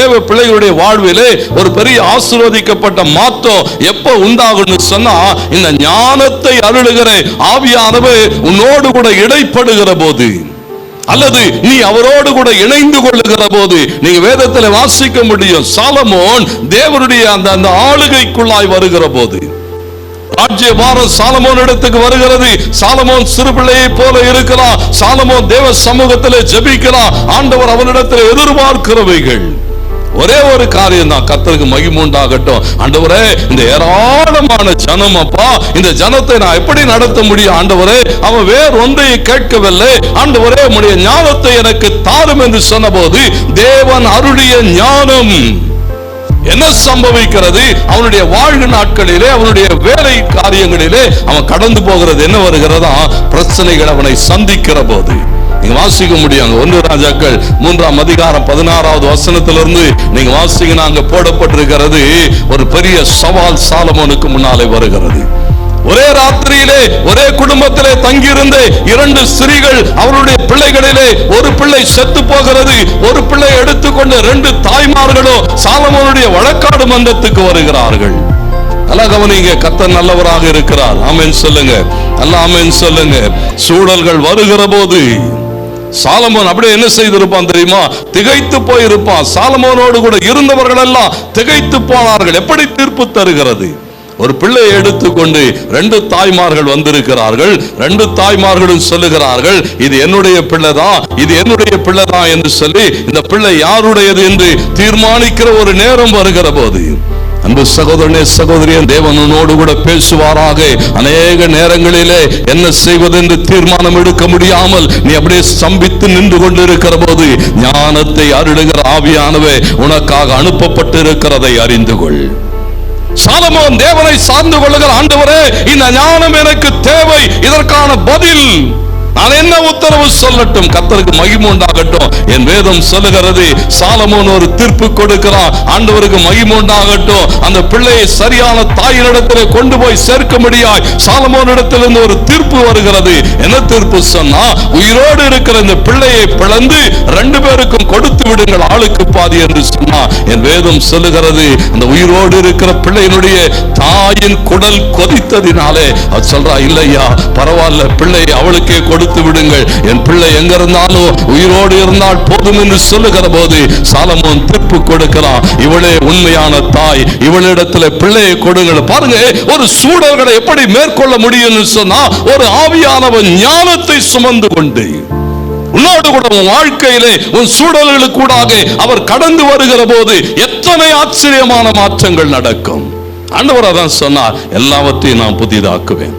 தேவ பிள்ளைகளுடைய வாழ்விலே ஒரு பெரிய ஆசீர்வதிக்கப்பட்ட மாற்றம் எப்ப உண்டாகும்னு சொன்னா இந்த ஞானத்தை அருளுகிற ஆவியானவர் உன்னோடு கூட இடைப்படுகிற போது அல்லது நீ அவரோடு கூட இணைந்து கொள்ளுகிற போது நீங்க வேதத்தில் வாசிக்க முடியும் சாலமோன் தேவனுடைய அந்த அந்த ஆளுகைக்குள்ளாய் வருகிற போது. ராஜ்யபாரம் சாலமோன் இடத்துக்கு வருகிறது. சாலமோன் சிறு பிள்ளையை போல இருக்கிறான். சாலமோன் தேவ சமூகத்தில் ஜபிக்கிறான். ஆண்டவர் அவனிடத்தில் எதிர்பார்க்கிறவைகள். ஒரே ஒரு காரியம் தான் கத்தருக்கு மகிமுண்டாகட்டும் ஆண்டவரே இந்த ஏராளமான ஜனம் அப்பா இந்த ஜனத்தை நான் எப்படி நடத்த முடியும்? ஆண்டவரே அவன் வேற ஒன்றையை கேட்கவில்லை. ஆண்டவரே உடைய ஞானத்தை எனக்கு தாரும் என்று சொன்னபோது தேவன் அருளிய ஞானம். என்ன சம்பவிக்கிறது? அவனுடைய வாழ்வு நாட்களிலே அவனுடைய வேலை காரியங்களிலே அவன் கடந்து போகிறது என்ன வருகிறதா? பிரச்சனைகள் அவனை சந்திக்கிற போது நீங்க வாசிக்க முடியும் ஒன்று ராஜாக்கள் மூன்றாம் அதிகாரம் பதினாறாவது வசனத்திலிருந்து நீங்க வாசிக்கணும் அங்க போடப்பட்டிருக்கிறது. ஒரு பெரிய சவால் சாலமோனுக்கு முன்னாலே வருகிறது. ஒரே ராத்திரியிலே ஒரே குடும்பத்திலே தங்கியிருந்த இரண்டு ஸ்திரீகள் அவருடைய பிள்ளைகளிலே ஒரு பிள்ளை செத்து போகிறது ஒரு பிள்ளை எடுத்துக்கொண்டு ரெண்டு தாய்மார்களும் சாலமோனுடைய வழக்காடு மன்றத்துக்கு வருகிறார்கள். நல்லா கவனிங்க கத்த நல்லவராக இருக்கிறார். ஆமேன் சொல்லுங்க. நல்லா ஆமேன் சொல்லுங்க. சூழல்கள் வருகிற போது சாலமோன் அப்படியே என்ன செய்திருப்பான் தெரியுமா? திகைத்து போயிருப்பான். சாலமோனோடு கூட இருந்தவர்கள் எல்லாம் திகைத்து போனார்கள். எப்படி தீர்ப்பு தருகிறது? ஒரு பிள்ளையை எடுத்துக்கொண்டு ரெண்டு தாய்மார்கள் வந்திருக்கிறார்கள் ரெண்டு தாய்மார்களும் சொல்லுகிறார்கள் இது என்னுடைய பிள்ளைதான் இது என்னுடைய பிள்ளைதான் என்று சொல்லி இந்த பிள்ளை யாருடையது என்று தீர்மானிக்கிற ஒரு நேரம் வருகிற போது அன்பு சகோதரனே சகோதரியன் தேவனோடு கூட பேசுவாராக. அநேக நேரங்களிலே என்ன செய்வது என்று தீர்மானம் எடுக்க முடியாமல் நீ அப்படியே ஸ்தம்பித்து நின்று கொண்டிருக்கிற போது ஞானத்தை அருளுகிற ஆவியானவே உனக்காக அனுப்பப்பட்டு இருக்கிறதை அறிந்து கொள். சாலமோன் தேவனை சார்ந்து கொள்ளுகிற ஆண்டவரே. இந்த ஞானம் எனக்கு தேவை. இதற்கான பதில். நான் என்ன உத்தரவு சொல்லட்டும் கத்தருக்கு மகிமை உண்டாகட்டும். என் வேதம் சொல்லுகிறது சாலமோன் ஒரு தீர்ப்பு கொடுக்கிறான். ஆண்டவருக்கு மகிமை உண்டாகட்டும். அந்த பிள்ளையை சரியான தாயினிடத்தில் கொண்டு போய் சேர்க்க முடியாய் சாலமோனிடத்திலிருந்து ஒரு தீர்ப்பு வருகிறது. என்ன தீர்ப்பு சொன்னா உயிரோடு இருக்கிற இந்த பிள்ளையை பிளந்து ரெண்டு பேருக்கும் கொடுத்து விடுங்கள் ஆளுக்கு பாதி என்று சொன்னா. என் வேதம் சொல்லுகிறது அந்த உயிரோடு இருக்கிற பிள்ளையினுடைய தாயின் குடல் கொதித்ததினாலே அது சொல்றா இல்லையா பரவாயில்ல பிள்ளையை அவளுக்கே கொடுத்து விடுங்கள். என் பிள்ளை எங்க இருந்தாலும் உயிரோடு இருந்தால் போதும் என்று சொல்லுகிற போது சாலமோன் தீர்ப்பு கொடுக்கிறான் இவளே உண்மையான தாய் இவளிடத்துல பிள்ளையை கொடுங்கள். பாருங்க ஒரு சூழல்களை எப்படி மேற்கொள்ள முடியும்னு சொன்னா ஒரு ஆவியானவன் ஞானத்தை சுமந்து கொண்டு உன்னோடு கூட உன் வாழ்க்கையிலே உன் சூழல்களுக்கூடாக அவர் கடந்து வருகிற போது எத்தனை ஆச்சரியமான மாற்றங்கள் நடக்கும். ஆண்டவர் அதான் சொன்னார் எல்லாவற்றையும் நான் புதிதாக்குவேன்.